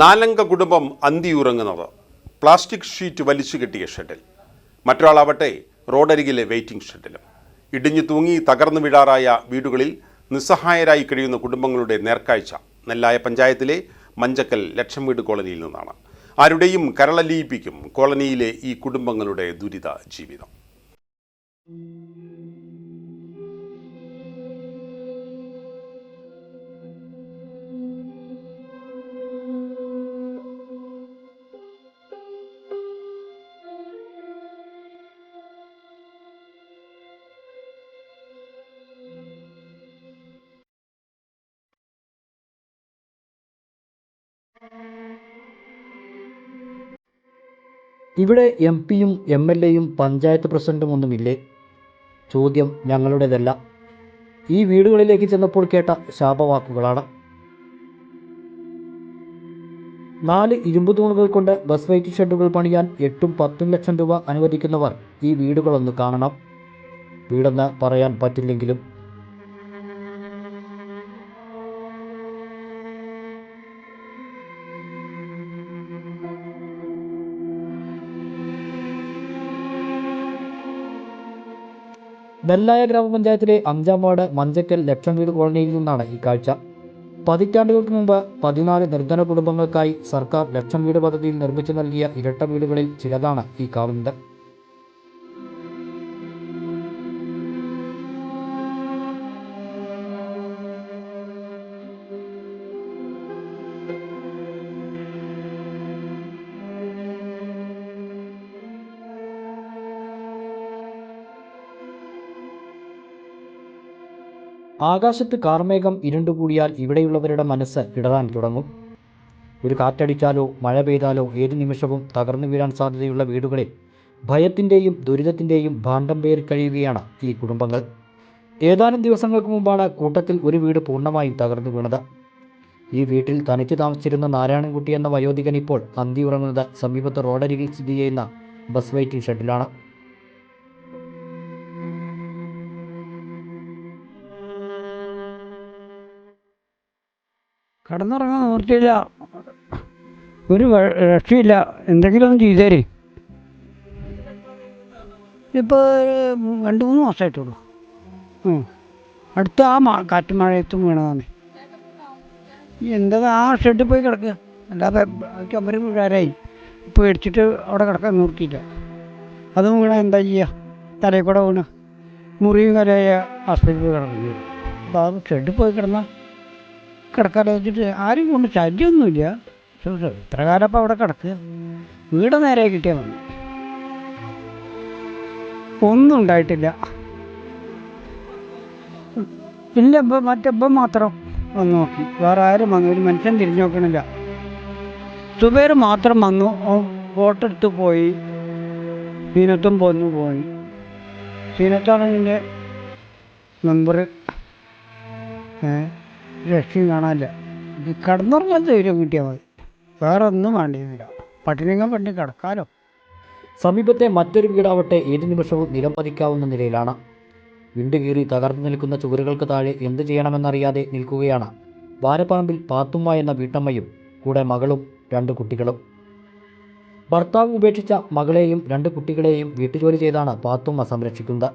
നാലംഗ കുടുംബം അന്തിയുറങ്ങുന്നത്. Plastic sheet വലിച്ചു കെട്ടിയ ഷെഡിൽ മറ്റൊരാളാവട്ടെ റോഡരികിലെ വെയിറ്റിംഗ് ഷെഡിലും ഇടിഞ്ഞു തൂങ്ങി തകർന്നു വീഴാറായ വീടുകളിൽ നിസ്സഹായരായി കഴിയുന്ന കുടുംബങ്ങളുടെ നേർക്കാഴ്ച നെല്ലായ പഞ്ചായത്തിലെ മഞ്ചക്കൽ ലക്ഷം വീട് കോളനിയിൽ നിന്നാണ്. ആരുടെയും കരളലിയിപ്പിക്കും കോളനിയിലെ ഈ കുടുംബങ്ങളുടെ ദുരിത ജീവിതം. ഇവിടെ എം പിയും എം എൽ എയും പഞ്ചായത്ത് പ്രസിഡന്റും ഒന്നുമില്ലേ? ചോദ്യം ഞങ്ങളുടേതല്ല. ഈ വീടുകളിലേക്ക് ചെന്നപ്പോൾ കേട്ട ശാപവാക്കുകളാണ്. നാല് ഇരുമ്പ് തൂണുകൾ കൊണ്ട് ബസ് വെയിറ്റ് ഷെഡുകൾ പണിയാൻ എട്ടും പത്തും ലക്ഷം രൂപ അനുവദിക്കുന്നവർ ഈ വീടുകളൊന്ന് കാണണം. വീടെന്ന് പറയാൻ പറ്റില്ലെങ്കിലും നെല്ലായ ഗ്രാമപഞ്ചായത്തിലെ അഞ്ചാം വാർഡ് മഞ്ചക്കൽ ലക്ഷം വീട് കോളനിയിൽ നിന്നാണ് ഈ കാഴ്ച. പതിറ്റാണ്ടുകൾക്ക് മുമ്പ് പതിനാല് നിർധന കുടുംബങ്ങൾക്കായി സർക്കാർ ലക്ഷം വീട് പദ്ധതിയിൽ നിർമ്മിച്ചു നൽകിയ ഇരട്ട വീടുകളിൽ ചിലതാണ് ഈ കാണുന്നത് ആകാശത്ത് കാർമേഘം ഇരുണ്ടുകൂടിയാൽ ഇവിടെയുള്ളവരുടെ മനസ്സ് ഇടറാൻ തുടങ്ങും. ഒരു കാറ്റടിച്ചാലോ മഴ പെയ്താലോ ഏത് നിമിഷവും തകർന്നു വീഴാൻ സാധ്യതയുള്ള വീടുകളിൽ ഭയത്തിന്റെയും ദുരിതത്തിന്റെയും ഭാണ്ഡം പേറി കഴിയുകയാണ് ഈ കുടുംബങ്ങൾ. ഏതാനും ദിവസങ്ങൾക്ക് മുമ്പാണ് കൂട്ടത്തിൽ ഒരു വീട് പൂർണമായും തകർന്നു വീണത്. ഈ വീട്ടിൽ തനിച്ച് താമസിച്ചിരുന്ന നാരായണൻകുട്ടി എന്ന വയോധികൻ ഇപ്പോൾ അന്തി ഉറങ്ങുന്നത് സമീപത്ത് റോഡരികിൽ സ്ഥിതി ചെയ്യുന്ന ബസ് വെയിറ്റിംഗ് ഷെഡിലാണ്. കിടന്നുറങ്ങാൻ നിവൃത്തിയില്ല. ഒരു രക്ഷയില്ല. എന്തെങ്കിലും ഒന്ന് ചെയ്തേരെ. ഇപ്പോൾ രണ്ട് മൂന്ന് മാസമായിട്ടുള്ളൂ. അടുത്ത ആ മാ കാറ്റ് മഴയത്തും വീണതാണ് എന്താ ആ ഷെഡിൽ പോയി കിടക്കുക. അല്ലാതെ ചുമര് വീഴാരായി എടുത്തിട്ട് അവിടെ കിടക്കാൻ നിർത്തിയില്ല അതും വീണാൽ എന്താ ചെയ്യുക തലയിൽ കൂടെ വീണ്. മുറിയും കരയായ ആസ്പത്രിയിൽ കിടക്കേണ്ടി വരും അപ്പോൾ അത് ഷെഡിൽ പോയി കിടന്നാൽ കിടക്കാതെ വെച്ചിട്ട് ആരും കൊണ്ട് ശല്യമൊന്നുമില്ല ഇത്ര കാലം അപ്പോൾ അവിടെ കിടക്കുക വീട് നേരെ കിട്ടിയാൽ മതി. ഒന്നും ഉണ്ടായിട്ടില്ല. പിന്നെ ഇപ്പം മറ്റപ്പം മാത്രം വന്ന് നോക്കി. വേറെ ആരും വന്നു ഒരു മനുഷ്യൻ തിരിഞ്ഞു നോക്കണില്ല. സുബേർ മാത്രം വന്നു. ഫോട്ടോ എടുത്ത് പോയി. സീനത്തും പോന്നു പോയി. സീനത്താണ് എന്റെ മെമ്പർ ഏഹ് രക്ഷയും കാണാനില്ല. കിടന്നുറങ്ങാൻ ധൈര്യം കിട്ടിയാൽ മതി. വേറെ ഒന്നും വേണ്ടിയിരുന്നില്ല. പട്ടിണിങ്ങ പട്ടി കിടക്കാലോ. സമീപത്തെ മറ്റൊരു വീടാവട്ടെ ഏത് നിമിഷവും നിലം പതിക്കാവുന്ന നിലയിലാണ്. വിണ്ടുകീറി തകർന്നു നിൽക്കുന്ന ചുവരുകൾക്ക് താഴെ എന്ത് ചെയ്യണമെന്നറിയാതെ നിൽക്കുകയാണ്. വാരപ്പറമ്പിൽ പാത്തുമ്മ എന്ന വീട്ടമ്മയും കൂടെ മകളും രണ്ട് കുട്ടികളും. ഭർത്താവ് ഉപേക്ഷിച്ച മകളെയും രണ്ട് കുട്ടികളെയും വീട്ടുജോലി ചെയ്താണ് പാത്തുമ്മ സംരക്ഷിക്കുന്നത്.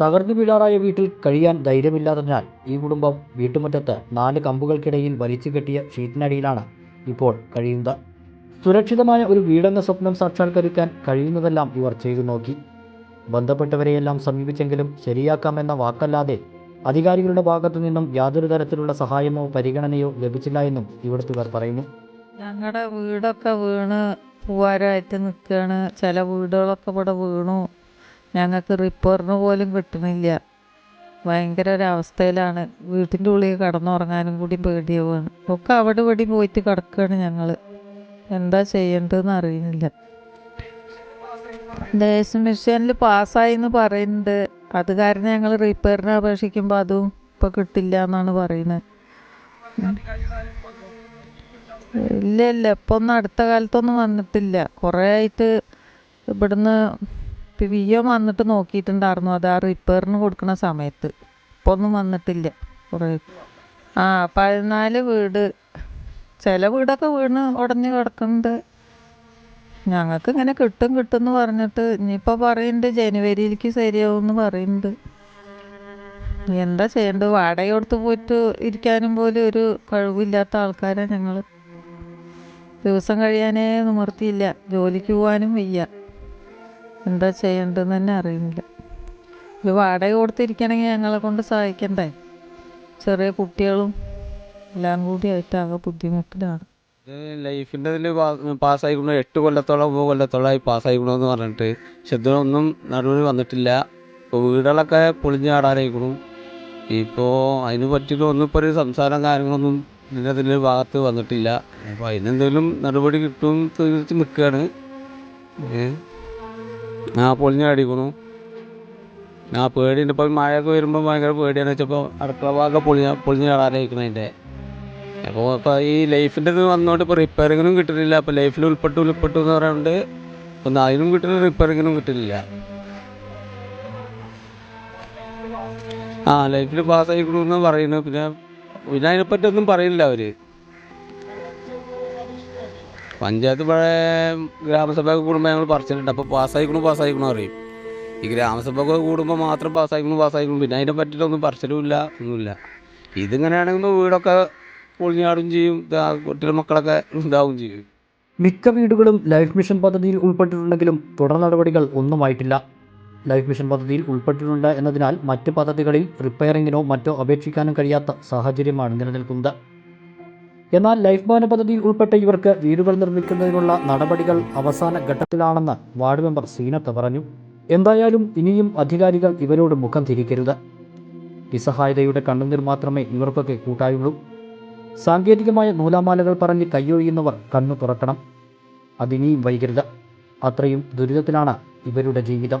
തകർന്നു വീഴാറായ വീട്ടിൽ കഴിയാൻ ധൈര്യമില്ലാത്തതിനാൽ ഈ കുടുംബം വീട്ടുമുറ്റത്ത് നാല് കമ്പുകൾക്കിടയിൽ വലിച്ചു കെട്ടിയ ഷീറ്റിനടിയിലാണ് ഇപ്പോൾ കഴിയുന്നത്. സുരക്ഷിതമായ ഒരു വീടെന്ന സ്വപ്നം സാക്ഷാത്കരിക്കാൻ കഴിയുന്നതെല്ലാം ഇവർ ചെയ്തു നോക്കി. ബന്ധപ്പെട്ടവരെയെല്ലാം സമീപിച്ചെങ്കിലും ശരിയാക്കാമെന്ന വാക്കല്ലാതെ അധികാരികളുടെ ഭാഗത്തു നിന്നും യാതൊരു തരത്തിലുള്ള സഹായമോ പരിഗണനയോ ലഭിച്ചില്ല എന്നും ഇവിടുത്തുകാർ പറയുന്നു. ഞങ്ങളുടെ വീടൊക്കെ വീണ് പൂവാരമായിട്ട് നിൽക്കുകയാണ് ചില വീടുകളൊക്കെ ഇവിടെ വീണു. ഞങ്ങൾക്ക് റിപ്പയറിന് പോലും കിട്ടുന്നില്ല. ഭയങ്കര ഒരവസ്ഥയിലാണ് വീട്ടിന്റെ ഉള്ളിൽ കിടന്നുറങ്ങാനും കൂടി പേടിയാവുകയാണ്. ഒക്കെ അവിടെ ഇവിടെ പോയിട്ട് കിടക്കുകയാണ് ഞങ്ങൾ. എന്താ ചെയ്യേണ്ടതെന്ന് അറിയുന്നില്ല. ദേശം മിഷനിൽ പാസ്സായി എന്ന് പറയുന്നുണ്ട്. അത് കാരണം ഞങ്ങൾ റിപ്പയറിന് അപേക്ഷിക്കുമ്പോൾ അതും ഇപ്പോൾ കിട്ടില്ല എന്നാണ് പറയുന്നത്. ഇല്ല ഇല്ല. ഇപ്പൊ ഒന്നും അടുത്ത കാലത്തൊന്നും വന്നിട്ടില്ല. കുറേ ആയിട്ട് ഇവിടുന്ന് പി എം വന്നിട്ട് നോക്കിയിട്ടുണ്ടായിരുന്നു. അത് ആ റിപ്പയറിന് കൊടുക്കുന്ന സമയത്ത്. ഇപ്പോൾ ഒന്നും വന്നിട്ടില്ല. കുറേ. ആ പതിനാല് വീട്. ചില വീടൊക്കെ വീണ് ഉടഞ്ഞ് കിടക്കുന്നുണ്ട് ഞങ്ങൾക്ക് ഇങ്ങനെ കിട്ടും കിട്ടും എന്ന് പറഞ്ഞിട്ട് ഇനിയിപ്പോൾ പറയുന്നുണ്ട് ജനുവരിയിലേക്ക് ശരിയാവും എന്ന് പറയുന്നുണ്ട് എന്താ ചെയ്യേണ്ടത്? വാടക കൊടുത്ത് പോയിട്ട് ഇരിക്കാനും പോലും ഒരു കഴിവില്ലാത്ത ആൾക്കാരാണ് ഞങ്ങൾ ദിവസം കഴിയാനേ നിവർത്തിയില്ല. ജോലിക്ക് പോകാനും വയ്യ. എന്താ ചെയ്യേണ്ടതെന്ന് തന്നെ അറിയുന്നില്ല. ഇത് വാടക കൊടുത്തിരിക്കണമെങ്കിൽ ഞങ്ങളെ കൊണ്ട് സഹായിക്കണ്ടേ? ചെറിയ കുട്ടികളും എല്ലാം കൂടി ആയിട്ട് ആകെ ബുദ്ധിമുട്ടിലാണ്. ലൈഫിന്റെ ഇതിൽ പാസ്സായിക്കണോ. എട്ട് കൊല്ലത്തോളം ഒമ്പത് കൊല്ലത്തോളമായി പാസ്സായിക്കണമെന്ന് പറഞ്ഞിട്ട്. പക്ഷെ ഇതിനൊന്നും നടപടി വന്നിട്ടില്ല. ഇപ്പോൾ വീടുകളൊക്കെ പൊളിഞ്ഞ് ആടാനായിക്കണു ഇപ്പോൾ അതിന് പറ്റിയിട്ട് ഒന്നും ഇപ്പോൾ ഒരു സംസാരം കാര്യങ്ങളൊന്നും ഇതിന്റെ ഇതിന്റെ ഭാഗത്ത് വന്നിട്ടില്ല. അപ്പോൾ അതിനെന്തെങ്കിലും നടപടി കിട്ടും തീർച്ച് നിൽക്കുകയാണ് ഏ? ആ പൊളിഞ്ഞടിക്കുന്നു ആ പേടിയുണ്ട്. ഇപ്പം മഴയൊക്കെ വരുമ്പോൾ ഭയങ്കര പേടിയാണ്. വെച്ചപ്പോൾ അടുക്കള ഭാഗം പൊളിഞ്ഞ പൊളിഞ്ഞ് ചാടാനായിക്കണതിന്റെ അപ്പോൾ ഇപ്പോൾ ഈ ലൈഫിന്റെ ഇത് വന്നുകൊണ്ട് ഇപ്പോൾ റിപ്പയറിങ്ങിനും കിട്ടുന്നില്ല. അപ്പോൾ ലൈഫിൽ ഉൾപ്പെട്ടു ഉൾപ്പെട്ടു എന്ന് പറയുന്നുണ്ട്. ഒന്ന് അതിനും കിട്ടുന്നില്ല റിപ്പയറിങ്ങിനും കിട്ടുന്നില്ല. ആ ലൈഫിൽ പാസ്സായിക്കണമെന്ന് പറയുന്നു. പിന്നെ പിന്നെ അതിനെപ്പറ്റി ഒന്നും പറയില്ല അവർ പഞ്ചായത്ത് പഴയ ഗ്രാമസഭയൊക്കെ കൂടുമ്പോൾ ഞങ്ങൾ പറിച്ചിട്ടുണ്ട്. അപ്പോൾ പാസ്സായിക്കണു പാസ്സായിക്കണു അറിയും ഈ ഗ്രാമസഭയൊക്കെ കൂടുമ്പോൾ മാത്രം പാസ്സായിക്കണു പാസ്സായിക്കണു. പിന്നെ അതിനെ പറ്റിയിട്ടൊന്നും പറിച്ചിലുമില്ല ഒന്നുമില്ല. ഇതിങ്ങനെയാണെങ്കിൽ വീടൊക്കെ പൊളിഞ്ഞാടും ചെയ്യും ഇതാ കുട്ടികളുടെ മക്കളൊക്കെ ഉണ്ടാവുകയും ചെയ്യും. മിക്ക വീടുകളും ലൈഫ് മിഷൻ പദ്ധതിയിൽ ഉൾപ്പെട്ടിട്ടുണ്ടെങ്കിലും തുടർ നടപടികൾ ഒന്നുമായിട്ടില്ല ലൈഫ് മിഷൻ പദ്ധതിയിൽ ഉൾപ്പെട്ടിട്ടുണ്ട് എന്നതിനാൽ മറ്റ് പദ്ധതികളിൽ റിപ്പയറിങ്ങിനോ മറ്റോ അപേക്ഷിക്കാനും കഴിയാത്ത സാഹചര്യമാണ് നിലനിൽക്കുന്നത്. എന്നാൽ ലൈഫ് ഭവന പദ്ധതിയിൽ ഉൾപ്പെട്ട ഇവർക്ക് വീടുകൾ നിർമ്മിക്കുന്നതിനുള്ള നടപടികൾ അവസാന ഘട്ടത്തിലാണെന്ന് വാർഡ് മെമ്പർ സീനത്ത് പറഞ്ഞു. എന്തായാലും ഇനിയും അധികാരികൾ ഇവരോട് മുഖം തിരിക്കരുത്. നിസ്സഹായതയുടെ കണ്ണുനീർ മാത്രമേ ഇവർക്കൊക്കെ കൂട്ടായുള്ളൂ. സാങ്കേതികമായ നൂലാമാലകൾ പറഞ്ഞ് കയ്യൊഴിയുന്നവർ കണ്ണു തുറക്കണം. അതിനിയും വൈകരുത്. അത്രയും ദുരിതത്തിലാണ് ഇവരുടെ ജീവിതം.